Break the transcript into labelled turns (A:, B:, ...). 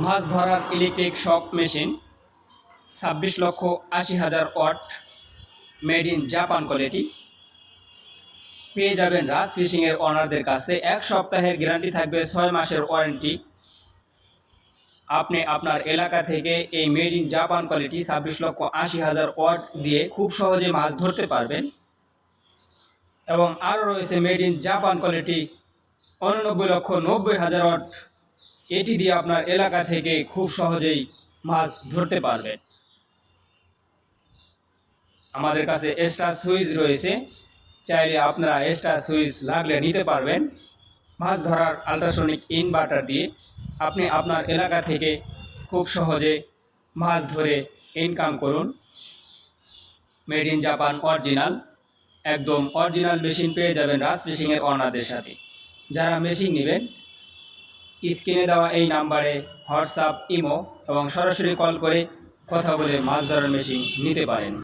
A: মাছ ধরার electric shock machine ছাব্বিশ লক্ষ আশি হাজার watt made in Japan quality পেয়ে যাবেন রাজ ফিশিংয়ের ওনারদের কাছে এক সপ্তাহের গ্যারান্টি থাকবে ছয় মাসের ওয়ারেন্টি আপনি আপনার এলাকা থেকে এই মেড ইন জাপান কোয়ালিটি ছাব্বিশ লক্ষ আশি হাজার ওয়াট দিয়ে খুব সহজে মাছ ধরতে পারবেন। এবং আরও রয়েছে মেড ইন জাপান কোয়ালিটি উননব্বই লক্ষ নব্বই হাজার ওয়াট। এটি দিয়ে আপনার এলাকা থেকে খুব সহজেই মাছ ধরতে পারবেন। আমাদের কাছে এক্সট্রা সুইচ রয়েছে। চাইলে আপনারা এক্সট্রা সুইচ লাগলে নিতে পারবেন। মাছ ধরার আল্ট্রাসনিক ইনভার্টার দিয়ে আপনি আপনার এলাকা থেকে খুব সহজে মাছ ধরে ইনকাম করুন। মেড ইন জাপান অরিজিনাল একদম অরিজিনাল মেশিন পেয়ে যাবেন রাজ ফিশিংয়ের অনারদের সাথে। যারা মেশিন নেবেন স্ক্রিনে দেওয়া এই নাম্বারে হোয়াটসঅ্যাপ, ইমো এবং সরাসরি কল করে কথা বলে মাছ ধরার মেশিন নিতে পারেন।